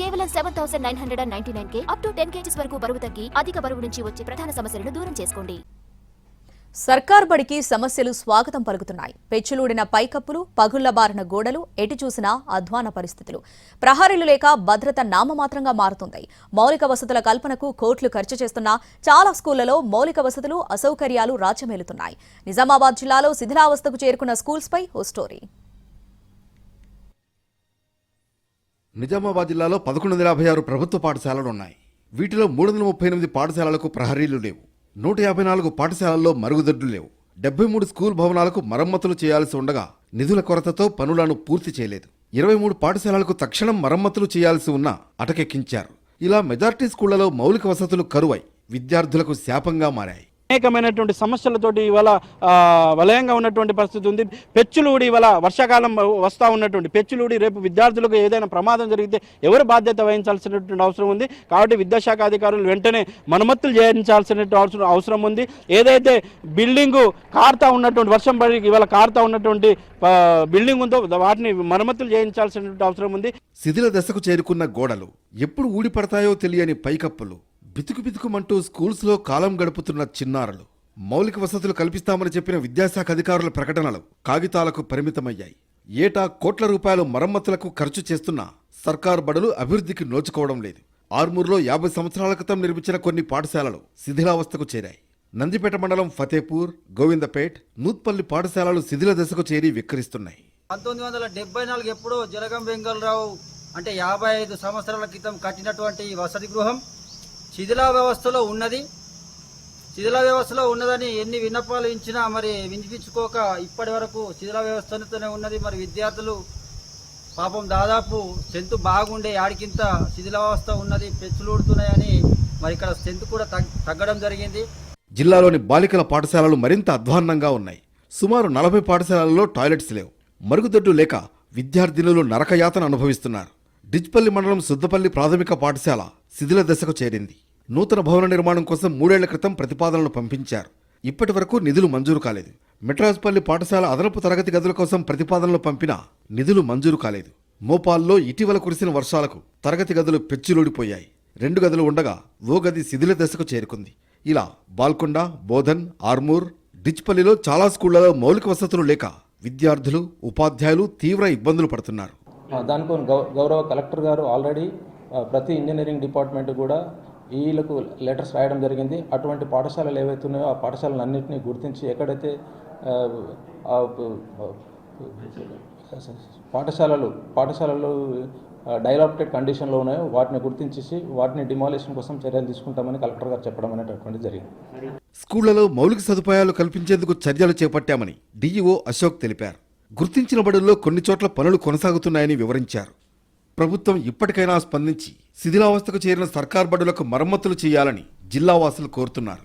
కేవలం seven thousand nine hundred and ninety nine K up to ten kgs వరకు బరువు తగ్గి అధిక బరువు నుంచి వచ్చే ప్రధాన సమస్యలను దూరం చేసుకోండి. సర్కార్ బడికి సమస్యలు స్వాగతం పలుకుతున్నాయి. పెచ్చులూడిన పైకప్పులు పగుళ్ళ బారిన గోడలు ఎటు చూసినా అధ్వాన పరిస్థితులు. ప్రహరీలు లేక భద్రత నామమాత్రంగా మారుతుంది. మౌలిక వసతుల కల్పనకు కోట్లు ఖర్చు చేస్తున్నా చాలా స్కూళ్ళలో మౌలిక వసతులు అసౌకర్యాలు రాచమేలుతున్నాయి. నిజామాబాద్ జిల్లాలో శిథిలావస్థకు చేరుకున్న స్కూల్స్పై ఓ స్టోరీ. నిజామాబాద్ జిల్లాలో పదకొండు వందల యాభై ఆరు ప్రభుత్వ పాఠశాలలు ఉన్నాయి. వీటిలో మూడు వందల ముప్పై ఎనిమిది పాఠశాలలకు ప్రహరీలు లేవు. నూట యాభై నాలుగు పాఠశాలల్లో మరుగుదొడ్లు లేవు. డెబ్బై మూడు స్కూల్ భవనాలకు మరమ్మతులు చేయాల్సి ఉండగా నిధుల కొరతతో పనులను పూర్తి చేయలేదు. ఇరవై మూడు పాఠశాలలకు తక్షణం మరమ్మతులు చేయాల్సి ఉన్నా అటకెక్కించారు. ఇలా మెజార్టీ స్కూళ్ళలో మౌలిక వసతులు కరువై విద్యార్థులకు శాపంగా మారాయి. అనేకమైనటువంటి సమస్యలతోటి ఇవాళ వలయంగా ఉన్నటువంటి పరిస్థితి ఉంది. పెచ్చులూడి ఇవాళ వర్షాకాలం వస్తూ ఉన్నటువంటి పెచ్చులూడి రేపు విద్యార్థులకు ఏదైనా ప్రమాదం జరిగితే ఎవరు బాధ్యత వహించాల్సినటువంటి అవసరం ఉంది. కాబట్టి విద్యాశాఖ అధికారులు వెంటనే మరమ్మతులు చేయించాల్సినటువంటి అవసరం అవసరం ఉంది. ఏదైతే బిల్డింగు కారుతా ఉన్నటువంటి వర్షం పడి ఇవాళ కారుతా ఉన్నటువంటి బిల్డింగ్ ఉందో వాటిని మరమ్మతులు చేయించాల్సినటువంటి అవసరం ఉంది. శిథిల దశకు చేరుకున్న గోడలు ఎప్పుడు ఊడిపడతాయో తెలియని పైకప్పులు. బితుకు బితుకుమంటూ స్కూల్స్లో కాలం గడుపుతున్న చిన్నారులు. మౌలిక వసతులు కల్పిస్తామని చెప్పిన విద్యాశాఖ అధికారుల ప్రకటనలు కాగితాలకు పరిమితమయ్యాయి. ఏటా కోట్ల రూపాయలు మరమ్మతులకు ఖర్చు చేస్తున్న సర్కార్ బడులు అభివృద్ధికి నోచుకోవడం లేదు. ఆర్మూర్లో యాభై సంవత్సరాల క్రితం నిర్మించిన కొన్ని పాఠశాలలు శిథిలావస్థకు చేరాయి. నందిపేట మండలం ఫతేపూర్ గోవిందపేట్ నూత్పల్లి పాఠశాలలు శిథిల దశకు చేరి విక్కరిస్తున్నాయి పంతొమ్మిది వందల డెబ్బై నాలుగు ఎప్పుడో జలగం వెంగళరావు అంటే యాభై ఐదు సంవత్సరాల క్రితం కట్టినటువంటి ఈ వసతి గృహం శిథిలా వ్యవస్థలో ఉన్నది. శిథిల వ్యవస్థలో ఉన్నదని ఎన్ని విన్నపాలు ఇచ్చినా మరి వినిపించుకోక ఇప్పటి వరకు శిథిల వ్యవస్థతోనే ఉన్నది. మరి విద్యార్థులు పాపం దాదాపు స్ట్రెంత్ బాగుండే యాడికింత శిథిల వ్యవస్థ ఉన్నది. పెచ్చులుడుతున్నాయని మరి ఇక్కడ స్ట్రెంత్ కూడా తగ్గడం జరిగింది. జిల్లాలోని బాలికల పాఠశాలలు మరింత అధ్వాన్నంగా ఉన్నాయి. సుమారు నలభై పాఠశాలల్లో టాయిలెట్స్ లేవు. మరుగుదొడ్డు లేక విద్యార్థినులు నరకయాతన అనుభవిస్తున్నారు. డిచ్పల్లి మండలం సుద్దపల్లి ప్రాథమిక పాఠశాల శిథిల దశకు చేరింది. నూతన భవన నిర్మాణం కోసం మూడేళ్ళ క్రితం ప్రతిపాదనలు పంపించారు. ఇప్పటి వరకు నిధులు మంజూరు కాలేదు. మెట్రాజ్పల్లి పాఠశాల అదనపు తరగతి గదుల కోసం ప్రతిపాదనలు పంపినా నిధులు మంజూరు కాలేదు. మోపాల్లో ఇటీవల కురిసిన వర్షాలకు తరగతి గదులు పెచ్చులూడిపోయాయి. రెండు గదులు ఉండగా ఓ గది శిథిల దశకు చేరుకుంది. ఇలా బాల్కొండ బోధన్ ఆర్మూర్ డిచ్పల్లిలో చాలా స్కూళ్ళలో మౌలిక వసతులు లేక విద్యార్థులు ఉపాధ్యాయులు తీవ్ర ఇబ్బందులు పడుతున్నారు. దానికో గౌ- గౌరవ కలెక్టర్ గారు ఆల్రెడీ ప్రతి ఇంజనీరింగ్ డిపార్ట్మెంట్ కూడా వీళ్ళకు లెటర్స్ రాయడం జరిగింది. అటువంటి పాఠశాలలు ఏవైతే ఉన్నాయో ఆ పాఠశాలలన్నింటినీ గుర్తించి ఎక్కడైతే పాఠశాలలు పాఠశాలలు డైలాప్టెడ్ కండిషన్లో ఉన్నాయో వాటిని గుర్తించేసి వాటిని డిమాలిషన్ కోసం చర్యలు తీసుకుంటామని కలెక్టర్ గారు చెప్పడం అనేటటువంటి జరిగింది. స్కూళ్ళలో మౌలిక సదుపాయాలు కల్పించేందుకు చర్యలు చేపట్టామని డీఈఓ అశోక్ తెలిపారు. గుర్తించిన బడుల్లో కొన్ని చోట్ల పనులు కొనసాగుతున్నాయని వివరించారు. ప్రభుత్వం ఇప్పటికైనా స్పందించి శిథిలావస్థకు చేరిన సర్కార్ బడులకు మరమ్మతులు చేయాలని జిల్లావాసులు కోరుతున్నారు.